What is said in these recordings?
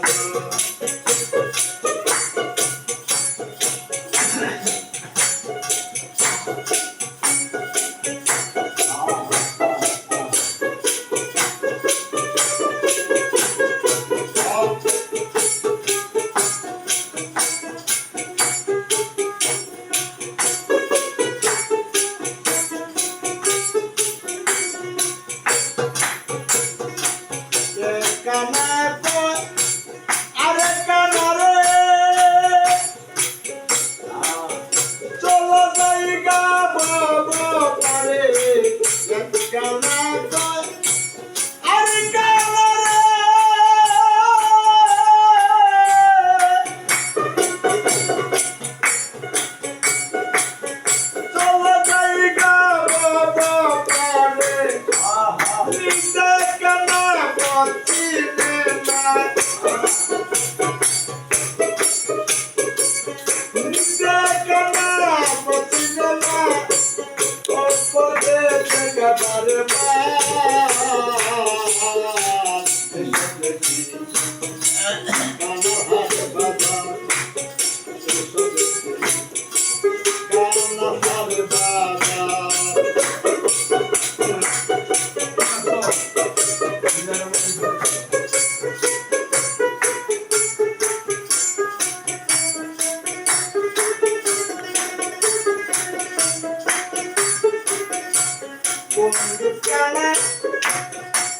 Bye.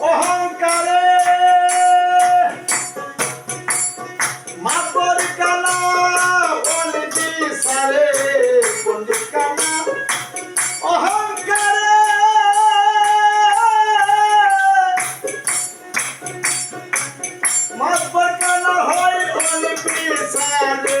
অহংকারে মাতর কালা বলবি সারে পণ্ডিত কালা। অহংকারে মাতর হয় বলবি সারে